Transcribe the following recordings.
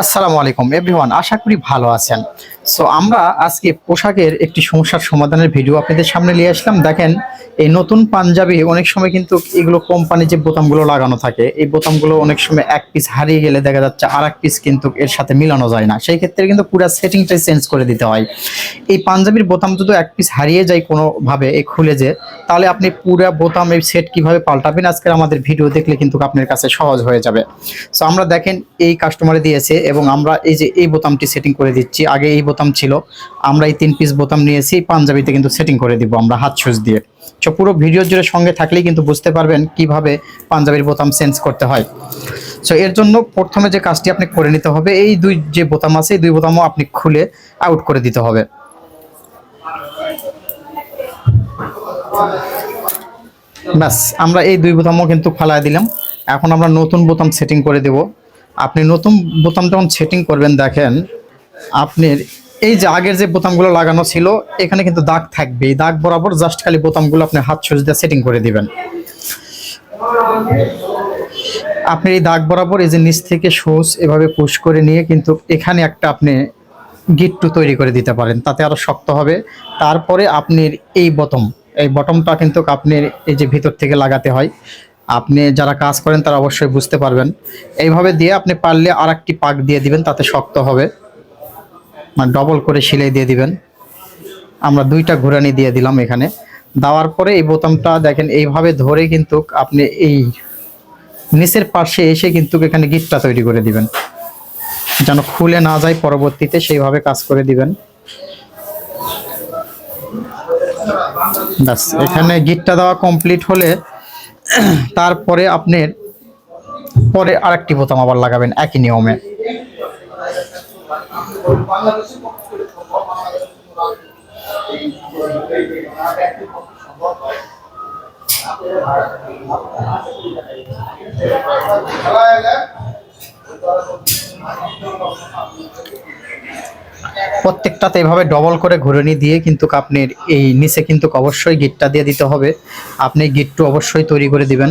আসসালামু আলাইকুম এভরিওয়ান আশা করি ভালো আছেন। সো আমরা আজকে পোশাকের একটি সমস্যার সমাধানের ভিডিও আপনাদের সামনে নিয়ে আসলাম। দেখেন, এই নতুন পাঞ্জাবি অনেক সময় কিন্তু এগুলো কোম্পানি যে বোতামগুলো লাগানো থাকে, এই বোতামগুলো অনেক সময় এক পিস হারিয়ে গেলে দেখা যাচ্ছে আর এক পিস কিন্তু এর সাথে মিলানো যায় না। সেই ক্ষেত্রে কিন্তু পুরো সেটিংটাই চেঞ্জ করে দিতে হয়। এই পাঞ্জাবির বোতাম যদি এক পিস হারিয়ে যায় কোনোভাবে, এই খুলে যে, তাহলে আপনি পুরো বোতাম, এই সেট কীভাবে পাল্টাবেন আজকের আমাদের ভিডিও দেখলে কিন্তু আপনার কাছে সহজ হয়ে যাবে। সো আমরা দেখেন, এই কাস্টমারে দিয়েছে এবং আমরা এই যে, এই বোতামটি সেটিং করে দিচ্ছি। আগে এই বোতাম ছিল। আমরা এই তিন পিস বোতাম নিয়েছি পাঞ্জাবিতে কিন্তু সেটিং করে দিব আমরা হাত সুচ দিয়ে। তো পুরো ভিডিও জুড়ে সঙ্গে থাকলেই কিন্তু বুঝতে পারবেন কীভাবে পাঞ্জাবির বোতাম চেঞ্জ করতে হয়। সো এর জন্য প্রথমে যে কাজটি আপনি করে নিতে হবে, এই দুই যে বোতাম আছে, এই দুই বোতামও আপনি খুলে আউট করে দিতে হবে। ব্যাস, আমরা এই দুই বোতামও কিন্তু ফালাই দিলাম। এখন আমরা নতুন বোতাম সেটিং করে দেব। আপনি নতুন বোতাম যখন সেটিং করবেন, দেখেন, আপনার এই যে আগের যে বোতামগুলো লাগানো ছিল, এখানে কিন্তু দাগ থাকবে। এই দাগ বরাবর জাস্ট খালি বোতামগুলো আপনি হাত সজ দিয়ে সেটিং করে দিবেন। আপনি এই দাগ বরাবর এই যে নিচ থেকে সোজ এভাবে পুশ করে নিয়ে কিন্তু এখানে একটা আপনি গিট্টু তৈরি করে দিতে পারেন। তাতে আরও শক্ত হবে। তারপরে আপনার এই বটম এই বটমটা কিন্তু আপনার এই যে ভিতর থেকে লাগাতে হয়। আপনি যারা কাজ করেন তারা অবশ্যই বুঝতে পারবেন। এইভাবে দিয়ে আপনি পারলে আর একটি পাক দিয়ে দিবেন, তাতে শক্ত হবে। মানে ডবল করে সিলাই দিয়ে দিবেন। আমরা দুইটা ঘুরানি দিয়ে দিলাম এখানে। দেওয়ার পরে এই বোতামটা দেখেন, এইভাবে ধরে কিন্তু আপনি এই নিচের পাশে এসে কিন্তু এখানে গিটটা তৈরি করে দিবেন। যেন খুলে না যায় পরবর্তীতে সেইভাবে কাজ করে দিবেন। ব্যাস, এখানে গিটটা দেওয়া কমপ্লিট হলে তারপরে আপনার পরে আরেকটি বোতাম আবার লাগাবেন, একই নিয়মে। প্রত্যেকটাতে এভাবে ডবল করে ঘুরনি দিয়ে কিন্তু আপনার এই নিচে কিন্তু অবশ্যই গিটটা দিয়ে দিতে হবে। আপনি গিটটু অবশ্যই তৈরি করে দিবেন।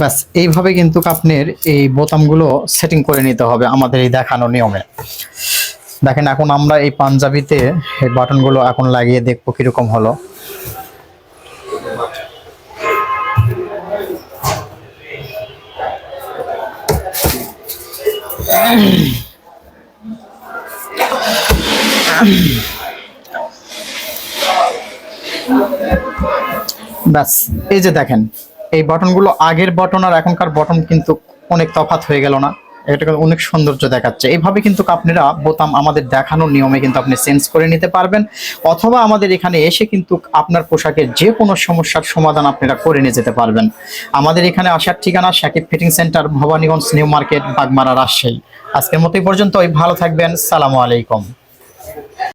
ব্যাস, এইভাবে কিন্তু আপনার এই বোতামগুলো সেটিং করে নিতে হবে আমাদের এই দেখানো নিয়মে। দেখেন, এখন আমরা এই পাঞ্জাবিতে এই বাটনগুলো এখন লাগিয়ে দেখব কীরকম হলো। ব্যাস, এই যে দেখেন, এই বটনগুলো আগের বটন আর এখনকার বটন কিন্তু অনেক তফাৎ হয়ে গেল না। এটা অনেক সৌন্দর্য দেখাচ্ছে। এইভাবে কিন্তু আপনারা বোতাম আমাদের দেখানোর নিয়মে কিন্তু আপনি চেঞ্জ করে নিতে পারবেন অথবা আমাদের এখানে এসে কিন্তু আপনার পোশাকের যে কোনো সমস্যার সমাধান আপনারা করে নিয়ে যেতে পারবেন। আমাদের এখানে আসার ঠিকানা Shakib fitting centre, Bhabaniganj, new market, Bagmara, Rajshahi. আজকের মতো এই পর্যন্ত ভালো থাকবেন। সালামু আলাইকুম।